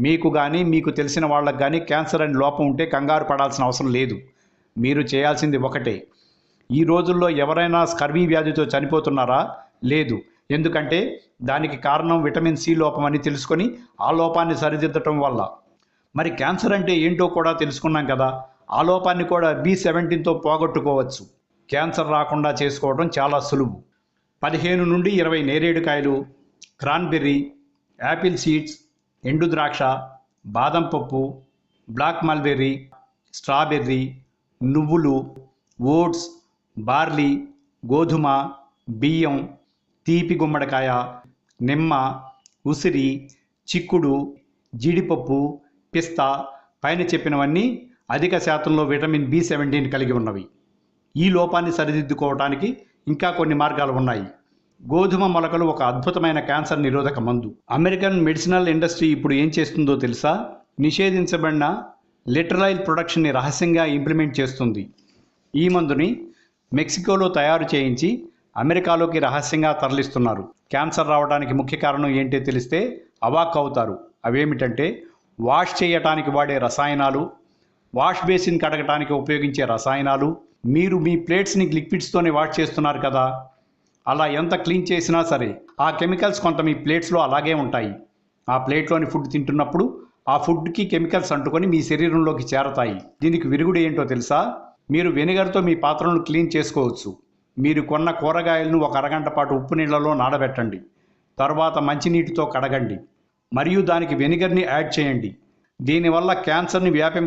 మీకు కానీ మీకు తెలిసిన వాళ్ళకి కానీ క్యాన్సర్ అని లోపం ఉంటే కంగారు పడాల్సిన అవసరం లేదు. మీరు చేయాల్సింది ఒకటే. ఈ రోజుల్లో ఎవరైనా స్కర్వీ వ్యాధితో చనిపోతున్నారా? లేదు. ఎందుకంటే దానికి కారణం విటమిన్ సి లోపం అని తెలుసుకొని ఆ లోపాన్ని సరిదిద్దటం వల్ల. మరి క్యాన్సర్ అంటే ఏంటో కూడా తెలుసుకున్నాం కదా. ఆ లోపాన్ని కూడా బి సెవెంటీన్తో పోగొట్టుకోవచ్చు. క్యాన్సర్ రాకుండా చేసుకోవడం చాలా సులువు. పదిహేను నుండి ఇరవై నేరేడుకాయలు క్రాన్బెర్రీ యాపిల్ సీడ్స్ ఎండు ద్రాక్ష బాదం పప్పు బ్లాక్ మల్బెర్రీ స్ట్రాబెర్రీ నువ్వులు ఓట్స్ బార్లీ గోధుమ బియ్యం తీపి గుమ్మడికాయ నిమ్మ ఉసిరి చిక్కుడు జీడిపప్పు పిస్తా పైన చెప్పినవన్నీ అధిక శాతంలో విటమిన్ బి సెవెంటీన్ కలిగి ఉన్నవి. ఈ లోపాన్ని సరిదిద్దుకోవటానికి ఇంకా కొన్ని మార్గాలు ఉన్నాయి. గోధుమ మొలకలు ఒక అద్భుతమైన క్యాన్సర్ నిరోధక మందు. అమెరికన్ మెడిసినల్ ఇండస్ట్రీ ఇప్పుడు ఏం చేస్తుందో తెలుసా? నిషేధించబడిన లిటరైల్ ప్రొడక్షన్ని రహస్యంగా ఇంప్లిమెంట్ చేస్తుంది. ఈ మందుని మెక్సికోలో తయారు చేయించి అమెరికాలోకి రహస్యంగా తరలిస్తున్నారు. క్యాన్సర్ రావడానికి ముఖ్య కారణం ఏంటో తెలిస్తే అవాక్ అవుతారు. అవేమిటంటే వాష్ చేయటానికి వాడే రసాయనాలు వాష్ బేసిన్ కడగటానికి ఉపయోగించే రసాయనాలు మీరు మీ ప్లేట్స్ని లిక్విడ్స్తోనే వాష్ చేస్తున్నారు కదా. అలా ఎంత క్లీన్ చేసినా సరే ఆ కెమికల్స్ కొంత మీ ప్లేట్స్లో అలాగే ఉంటాయి. ఆ ప్లేట్లోని ఫుడ్ తింటున్నప్పుడు ఆ ఫుడ్కి కెమికల్స్ అంటుకొని మీ శరీరంలోకి చేరతాయి. దీనికి విరుగుడు ఏంటో తెలుసా? మీరు వెనిగర్తో మీ పాత్రలను క్లీన్ చేసుకోవచ్చు. మీరు కొన్న కూరగాయలను ఒక అరగంట పాటు ఉప్పు నీళ్ళలో నానబెట్టండి. తర్వాత మంచినీటితో కడగండి. మరియు దానికి వెనిగర్ని యాడ్ చేయండి. దీనివల్ల క్యాన్సర్ని వ్యాపింప